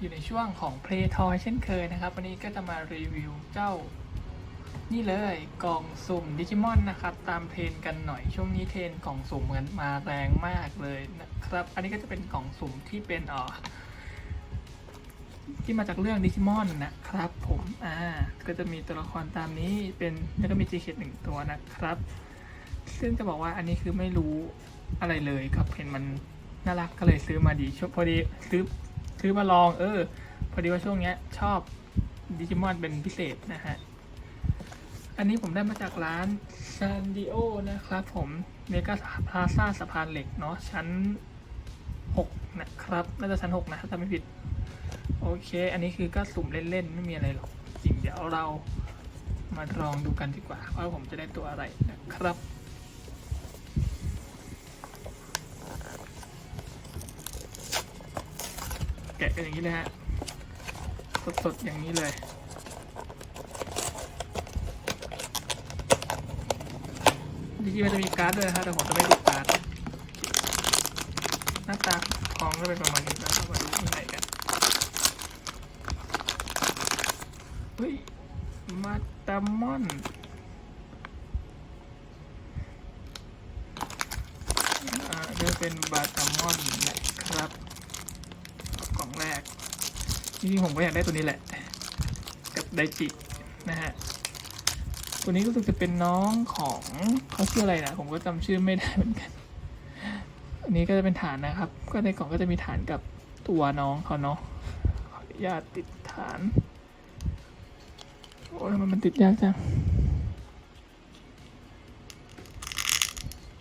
อยู่ในช่วงของ Play Toy เช่นเคยนะครับ วันนี้ก็จะมารีวิวเจ้า นี่เลยกล่องสุ่มดิจิมอนนะครับ ตามเทรนกันหน่อยช่วงนี้เทรนกล่องสุ่มเหมือนมาแรงมากเลยนะครับ อันนี้ก็จะเป็นกล่องสุ่มที่เป็นอ่อที่มาจากเรื่องดิจิมอนนะครับผมอ่าก็จะมีตัวละครตามนี้เป็นแล้วก็มีจีเคหนึ่งตัวนะครับ ซึ่งจะบอกว่าอันนี้คือไม่รู้อะไรเลยครับเห็นมันน่ารักก็เลยซื้อมาดีช่วงพอดีซื้อ ซื้อมาลอง เออ พอดีว่าช่วงเนี้ย ชอบดิจิมอนเป็นพิเศษนะฮะ อันนี้ผมได้มาจากร้านซันดิโอนะครับผมเมกาพลาซ่าสะพานเหล็กเนาะชั้น 6 นะครับ น่าจะชั้น 6 นะถ้าจำไม่ผิด โอเค อันนี้คือก็สุ่มเล่น ๆ ไม่มีอะไรหรอก จริงเดี๋ยวเรามาลองดูกันดีกว่า ว่าผมจะได้ตัวอะไรนะครับ แกะกันอย่างนี้เลยฮะ สดๆ อย่างนี้เลยจริงๆมันจะมีการ์ดด้วยนะแต่ผมจะไม่ดูการ์ดหน้าตาของก็เป็นประมาณนี้แล้วเรามาดูข้างในกันเฮ้ยมาตามอนอ่าเดี๋ยวเป็นบาตามอนนะครับ จริงๆผมก็อยากได้ตัวนี้แหละ กับไดจินะฮะตัวนี้รู้สึกจะเป็นน้องของเขาชื่ออะไรนะผมก็จำชื่อไม่ได้เหมือนกันอันนี้ก็จะเป็นฐานนะครับ ก็ในกล่องก็จะมีฐานกับตัวน้องเขาเนาะขออนุญาตติดฐานโอ้ยทำไมมันติดยากจัง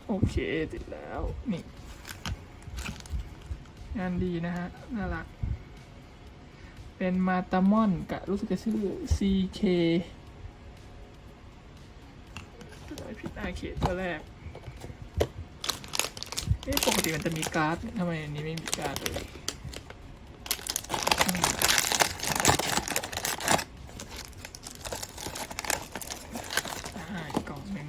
โอเคติดแล้วนี่งานดีนะฮะน่ารัก เป็นมาตามอนกับรู้สึกจะชื่อ CK ตัวผิดอาเขตตัวแรกเอ๊ะปกติมันจะมีการ์ดทำไมอันนี้ไม่มีการ์ดเลยอืมอ่าอีกกล่องหนึ่ง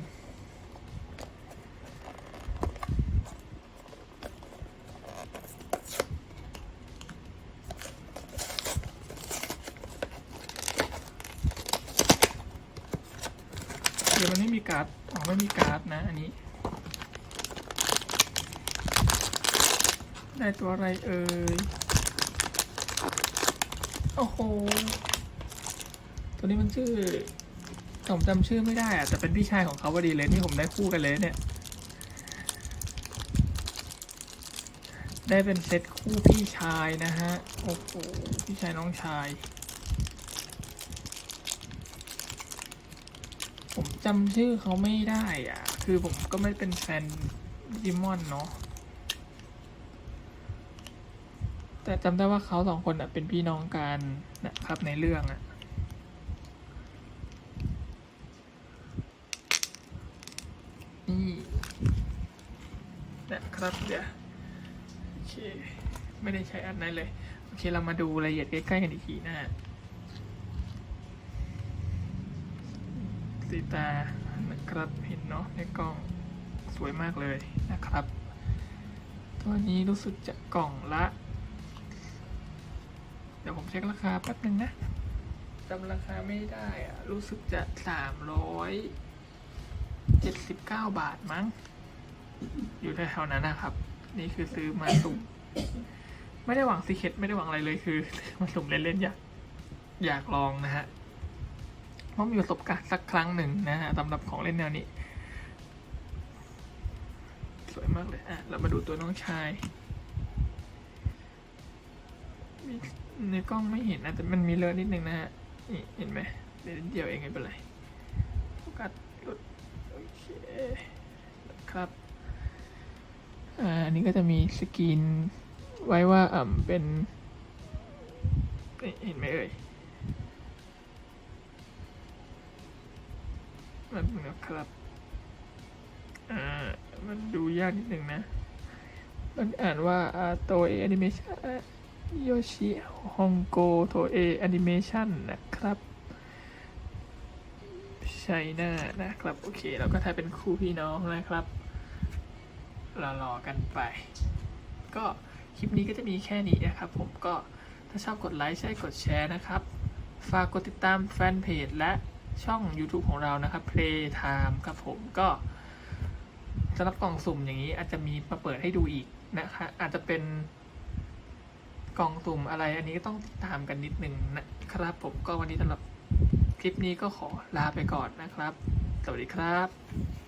เดี๋ยว มีการ์ดอ๋อไม่มีการ์ดนะอันนี้ ได้ตัวอะไรเอ่ย โอ้โห ตัวนี้มันชื่อผมจำชื่อไม่ได้อะแต่เป็นพี่ชายของเขาพอดีเลยนี่ผมได้คู่กันเลยเนี่ย ได้เป็นเซตคู่พี่ชายนะฮะ โอ้โห พี่ชายน้องชาย ผมจำชื่อเขาไม่ได้อะ คือผมก็ไม่เป็นแฟนดิมอนเนาะ แต่จำได้ว่าเขาสองคนอะเป็นพี่น้องกันนะครับในเรื่องอะนี่นะครับเดี๋ยวโอเค ไม่ได้ใช้อันไหนเลย โอเคเรามาดูรายละเอียดใกล้ๆกันอีกทีนะฮะ สีตานะครับเห็นเนาะในกล่องสวยมากเลยนะครับ ตัวนี้รู้สึกจะกล่องละ เดี๋ยวผมเช็คราคาแป๊บนึงนะจำราคาไม่ได้อะรู้สึกจะสามร้อยเจ็ดสิบเก้าบาทมั้ง อยู่แถวๆนั้นนะครับ นี่คือซื้อมาสุ่มไม่ได้หวังซีเคตไม่ได้หวังอะไรเลยคือ มาสุ่มเล่นๆอยากอยากลองนะฮะ เพรามีประสบการณ์สักครั้งหนึ่งนะฮะสำหรับของเล่นแนวนี้ สวยมากเลยอะเรามาดูตัวน้องชายในกล้องไม่เห็นนะแต่มันมีเลอะนิดนึงนะฮะนี่เห็นไหมเดี๋ยวเดียวเองไม่เป็นไรโฟกัสหลุดโอเคครับอ่าอันนี้ก็จะมีสกรีนไว้ว่าอ่าเป็นนี่เห็นไหมเอ่ย มันนะครับอ่ามันดูยากนิดนึงนะ มันอ่านว่าโตเอแอนิเมชันโยชิฮองโกโตเอแอนิเมชันนะครับใช่น้านะครับ โอเคแล้วก็ถ่ายเป็นคู่พี่น้องนะครับรอๆกันไป ก็คลิปนี้ก็จะมีแค่นี้นะครับ ผมก็ถ้าชอบกดไลค์ใช่กดแชร์นะครับ ฝากกดติดตามแฟนเพจและ ช่อง YouTube ของเรานะครับ Playtime ครับผมก็สำหรับกล่องสุ่มอย่างนี้อาจจะมีมาเปิดให้ดูอีกนะคะอาจจะเป็นกล่องสุ่มอะไรอันนี้ก็ต้องติดตามกันนิดนึงนะครับผมก็วันนี้สำหรับคลิปนี้ก็ขอลาไปก่อนนะครับ สวัสดีครับ